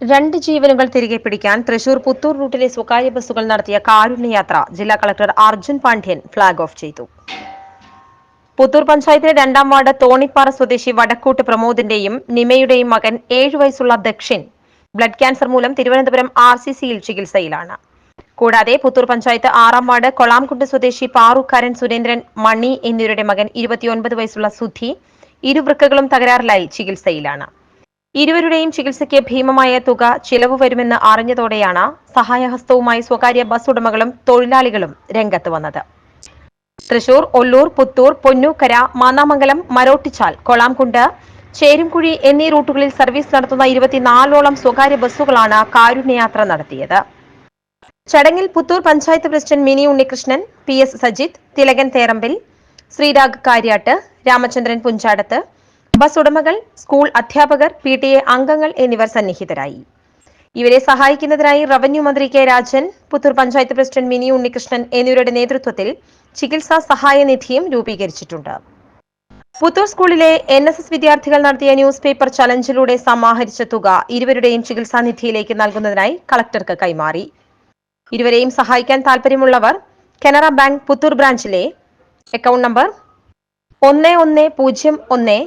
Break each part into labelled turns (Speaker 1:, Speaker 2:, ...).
Speaker 1: രണ്ട് ജീവനുകൾ തിരികെ പിടിക്കാൻ തൃശൂർ പുത്തൂർ റൂട്ടിലെ സ്വകാര്യ ബസ്സുകൾ നടത്തിയ കാരുണ്യയാത്ര ജില്ലാ collector Arjun Pandian flag off ചെയ്തു. പുത്തൂർ പഞ്ചായത്തിലെ രണ്ടാം വാർഡ് തോണിപ്പാറ സ്വദേശി വടക്കൂട്ട് പ്രമോദിന്റെയും നിമയുടെയും മകൻ ഏഴു വയസ്സുള്ള ദക്ഷൻ ബ്ലഡ് ക്യാൻസർ മൂലം തിരുവനന്തപുരം ആർ സി സിയിൽ ചികിത്സയിലാണ്. കൂടാതെ പുത്തൂർ പഞ്ചായത്ത് ആറാം വാർഡ് കൊളാംകുണ്ട് സ്വദേശി പാറുക്കാരൻ സുരേന്ദ്രൻ മണി എന്നിവരുടെ മകൻ ഇരുപത്തിയൊൻപത് വയസ്സുള്ള സുധി ഇരുവൃക്കകളും തകരാറിലായി ചികിത്സയിലാണ്. ഇരുവരുടെയും ചികിത്സയ്ക്ക് ഭീമമായ തുക ചിലവ് വരുമെന്ന് അറിഞ്ഞതോടെയാണ് സഹായഹസ്തവുമായി സ്വകാര്യ ബസ് ഉടമകളും തൊഴിലാളികളും രംഗത്ത് വന്നത്. തൃശൂർ ഒല്ലൂർ പുത്തൂർ പൊന്നൂക്കര മാന്നാമംഗലം മരോട്ടിച്ചാൽ കൊളാംകുണ്ട് ചേരുംകുഴി എന്നീ റൂട്ടുകളിൽ സർവീസ് നടത്തുന്ന ഇരുപത്തിനാലോളം സ്വകാര്യ ബസ്സുകളാണ് കാരുണ്യയാത്ര നടത്തിയത്. ചടങ്ങിൽ Puthur panchayat president Mini Unnikrishnan P S Sajith Thilakan Therambil Sreerag Karyattu Ramachandran Punchadathu bus ഉടമകൾ സ്കൂൾ അധ്യാപകർ പി ടി എ അംഗങ്ങൾ എന്നിവർ സന്നിഹിതരായി. ഇവരെ സഹായിക്കുന്നതിനായി റവന്യൂ മന്ത്രി കെ രാജൻ പുത്തൂർ പഞ്ചായത്ത് പ്രസിഡന്റ് മിനി ഉണ്ണികൃഷ്ണൻ എന്നിവരുടെ നേതൃത്വത്തിൽ ചികിത്സാ സഹായ നിധിയും രൂപീകരിച്ചിട്ടുണ്ട്. പുത്തൂർ സ്കൂളിലെ എൻ എസ് എസ് വിദ്യാർത്ഥികൾ നടത്തിയ ന്യൂസ് പേപ്പർ ചലഞ്ചിലൂടെ സമാഹരിച്ച തുക ഇരുവരുടെയും ചികിത്സാ നിധിയിലേക്ക് നൽകുന്നതിനായി കളക്ടർക്ക് കൈമാറി. ഇരുവരെയും സഹായിക്കാൻ താൽപര്യമുള്ളവർ കനറ ബാങ്ക് പുത്തൂർ ബ്രാഞ്ചിലെ അക്കൗണ്ട് നമ്പർ ഒന്ന് ഒന്ന് പൂജ്യം ഒന്ന്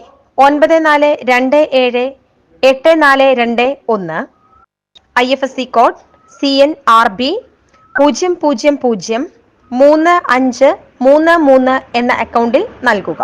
Speaker 1: ഒൻപത് നാല് രണ്ട് ഏഴ് എട്ട് നാല് രണ്ട് ഒന്ന്. I F S C code C N R B പൂജ്യം പൂജ്യം പൂജ്യം മൂന്ന് അഞ്ച് മൂന്ന് മൂന്ന് എന്ന അക്കൗണ്ടിൽ നൽകുക.